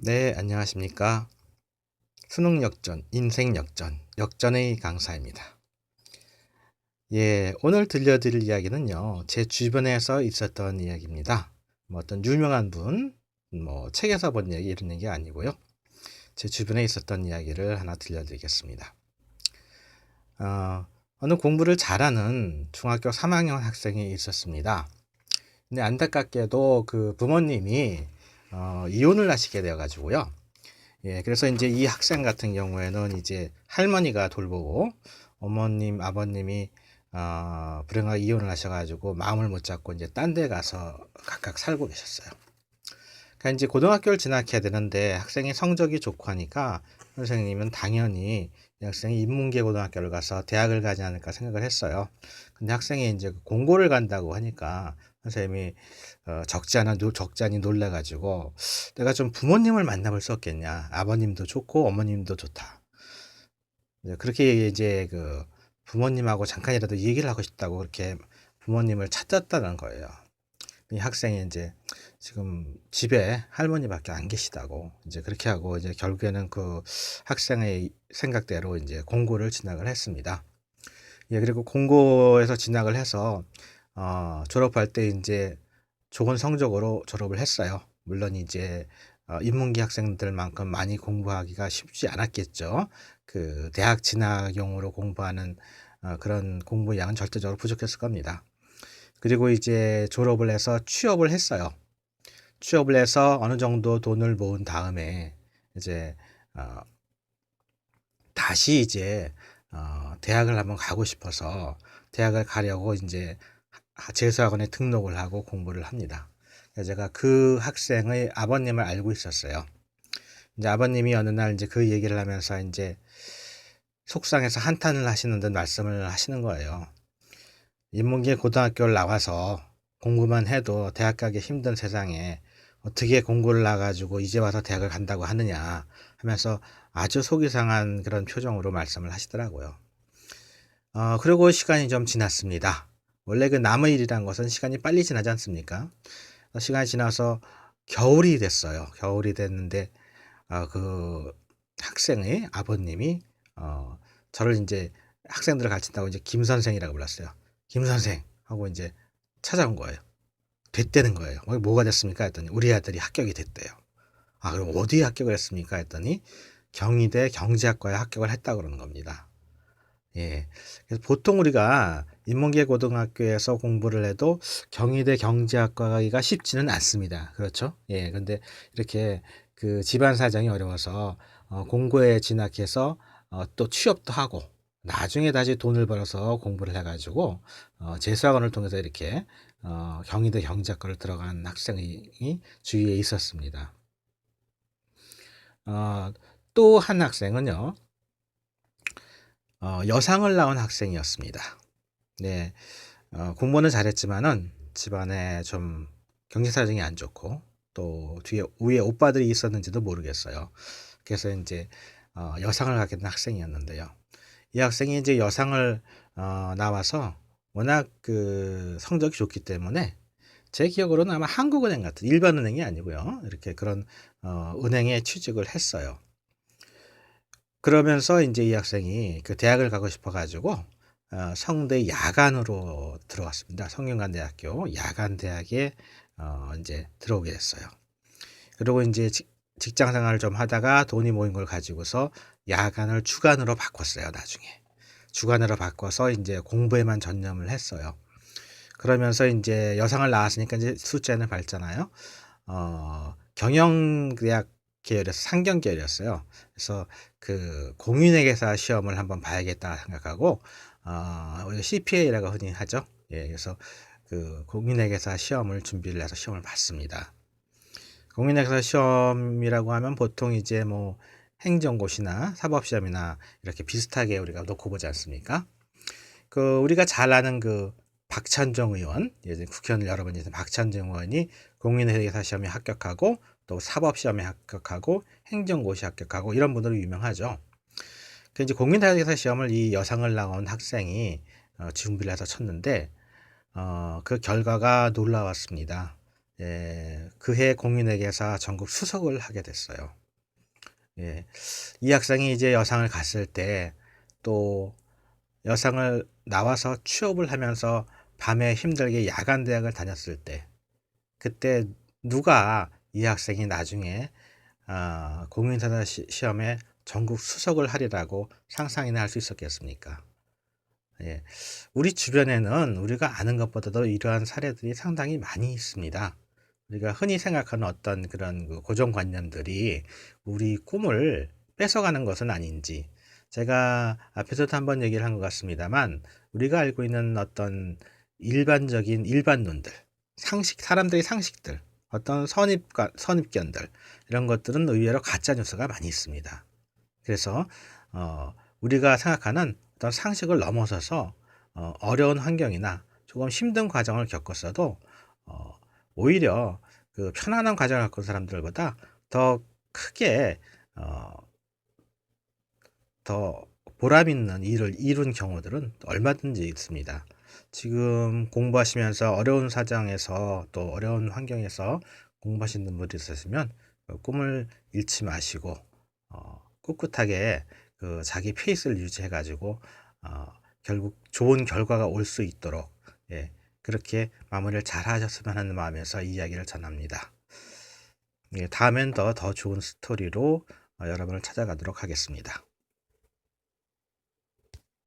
네, 안녕하십니까. 수능 역전, 인생 역전, 역전의 강사입니다. 예, 오늘 들려드릴 이야기는요, 제 주변에서 있었던 이야기입니다. 뭐 어떤 유명한 분, 뭐 책에서 본 이야기 이런 얘기 아니고요. 제 주변에 있었던 이야기를 하나 들려드리겠습니다. 어, 어느 공부를 잘하는 중학교 3학년 학생이 있었습니다. 근데 안타깝게도 그 부모님이 어, 이혼을 하시게 되어 가지고요. 예, 그래서 이제 이 학생 같은 경우에는 이제 할머니가 돌보고 어머님, 아버님이 어, 불행하게 이혼을 하셔가지고 마음을 못 잡고 이제 딴 데 가서 각각 살고 계셨어요. 그러니까 이제 고등학교를 진학해야 되는데 학생이 성적이 좋고 하니까 선생님은 당연히 이 학생이 인문계 고등학교를 가서 대학을 가지 않을까 생각을 했어요. 근데 학생이 이제 공고를 간다고 하니까 선생님이 어, 적지 않아 않이 놀래가지고 내가 좀 부모님을 만나볼 수 없겠냐. 아버님도 좋고 어머님도 좋다. 그렇게 이제 그 부모님하고 잠깐이라도 얘기를 하고 싶다고 그렇게 부모님을 찾았다는 거예요. 이 학생이 이제 지금 집에 할머니밖에 안 계시다고 이제 그렇게 하고 이제 결국에는 그 학생의 생각대로 이제 공고를 진학을 했습니다. 예, 그리고 공고에서 진학을 해서 어, 졸업할 때 이제 좋은 성적으로 졸업을 했어요. 물론 이제 어, 인문계 학생들만큼 많이 공부하기가 쉽지 않았겠죠. 그 대학 진학용으로 공부하는 어, 그런 공부 양은 절대적으로 부족했을 겁니다. 그리고 이제 졸업을 해서 취업을 했어요. 취업을 해서 어느 정도 돈을 모은 다음에 이제 어, 다시 이제 어, 대학을 한번 가고 싶어서 대학을 가려고 이제 재수학원에 등록을 하고 공부를 합니다. 제가 그 학생의 아버님을 알고 있었어요. 이제 아버님이 어느 날 이제 그 얘기를 하면서 이제 속상해서 한탄을 하시는 듯 말씀을 하시는 거예요. 인문계 고등학교를 나와서 공부만 해도 대학 가기 힘든 세상에 어떻게 공부를 나가지고 이제 와서 대학을 간다고 하느냐 하면서 아주 속이 상한 그런 표정으로 말씀을 하시더라고요. 어, 그리고 시간이 좀 지났습니다. 원래 그 남의 일이란 것은 시간이 빨리 지나지 않습니까? 어, 시간이 지나서 겨울이 됐어요. 겨울이 됐는데 어, 그 학생의 아버님이 어, 저를 이제 학생들을 가르친다고 이제 김 선생이라고 불렀어요. 김 선생 하고 이제 찾아온 거예요. 됐다는 거예요. 뭐, 뭐가 됐습니까? 했더니 우리 아들이 합격이 됐대요. 아 그럼 어디에 합격을 했습니까? 했더니 경희대 경제학과에 합격을 했다 그러는 겁니다. 예. 그래서 보통 우리가 인문계 고등학교에서 공부를 해도 경희대 경제학과가 쉽지는 않습니다. 그렇죠? 예. 근데 이렇게 그 집안 사정이 어려워서 어, 공고에 진학해서 어, 또 취업도 하고 나중에 다시 돈을 벌어서 공부를 해가지고 어, 재수학원을 통해서 이렇게 어, 경희대 경제학과를 들어간 학생이 주위에 있었습니다. 어, 또 한 학생은요, 어, 여상을 낳은 학생이었습니다. 네, 어, 공부는 잘했지만은 집안에 좀 경제 사정이 안 좋고 또 뒤에 위에 오빠들이 있었는지도 모르겠어요. 그래서 이제 어, 여상을 갖게 된 학생이었는데요. 이 학생이 이제 여상을 어, 나와서 워낙 그 성적이 좋기 때문에 제 기억으로는 아마 한국은행 같은 일반 은행이 아니고요. 이렇게 그런 어, 은행에 취직을 했어요. 그러면서 이제 이 학생이 그 대학을 가고 싶어 가지고 어, 성대 야간으로 들어왔습니다. 성균관대학교 야간대학에 어, 이제 들어오게 됐어요. 그리고 이제 직 장 생활을 좀 하다가 돈이 모인 걸 가지고서 야간을 주간으로 바꿨어요. 나중에 주간으로 바꿔서 이제 공부에만 전념을 했어요. 그러면서 이제 여상을 나왔으니까 이제 숫자는 밝잖아요. 어, 경영대학 계열에서 상경 계열이었어요. 그래서 그 공인회계사 시험을 한번 봐야겠다 생각하고 어, CPA라고 흔히 하죠. 예, 그래서 그 공인회계사 시험을 준비를 해서 시험을 봤습니다. 공인회계사 시험이라고 하면 보통 이제 뭐 행정고시나 사법시험이나 이렇게 비슷하게 우리가 놓고 보지 않습니까? 그 우리가 잘 아는 그 박찬정 의원, 예전 국회의원을 여러 번 했던 박찬정 의원이 공인회계사 시험에 합격하고 또 사법시험에 합격하고 행정고시 합격하고 이런 분들로 유명하죠. 그 이제 공인회계사 시험을 이 여상을 나온 학생이 어, 준비를 해서 쳤는데 어, 그 결과가 놀라웠습니다. 예, 그해 공인회계사 전국 수석을 하게 됐어요. 예, 이 학생이 이제 여상을 갔을 때 또 여상을 나와서 취업을 하면서 밤에 힘들게 야간 대학을 다녔을 때 그때 누가 이 학생이 나중에 아, 공인사사 시, 시험에 전국 수석을 하리라고 상상이나 할 수 있었겠습니까? 예, 우리 주변에는 우리가 아는 것보다도 이러한 사례들이 상당히 많이 있습니다. 우리가 흔히 생각하는 어떤 그런 그 고정관념들이 우리 꿈을 뺏어가는 것은 아닌지 제가 앞에서도 한번 얘기를 한 것 같습니다만 우리가 알고 있는 어떤 일반적인 일반론들 상식 사람들의 상식들 어떤 선입관 선입견들 이런 것들은 의외로 가짜 뉴스가 많이 있습니다. 그래서 어, 우리가 생각하는 어떤 상식을 넘어서서 어, 어려운 환경이나 조금 힘든 과정을 겪었어도 어, 오히려 그 편안한 과정을 겪은 사람들보다 더 크게 어, 더 보람 있는 일을 이룬 경우들은 얼마든지 있습니다. 지금 공부하시면서 어려운 사정에서 또 어려운 환경에서 공부하시는 분들이 있으시면 그 꿈을 잃지 마시고 어, 꿋꿋하게 그 자기 페이스를 유지해 가지고 어, 결국 좋은 결과가 올 수 있도록 예, 그렇게 마무리를 잘 하셨으면 하는 마음에서 이 이야기를 전합니다. 예, 다음엔 더, 더 좋은 스토리로 어, 여러분을 찾아가도록 하겠습니다.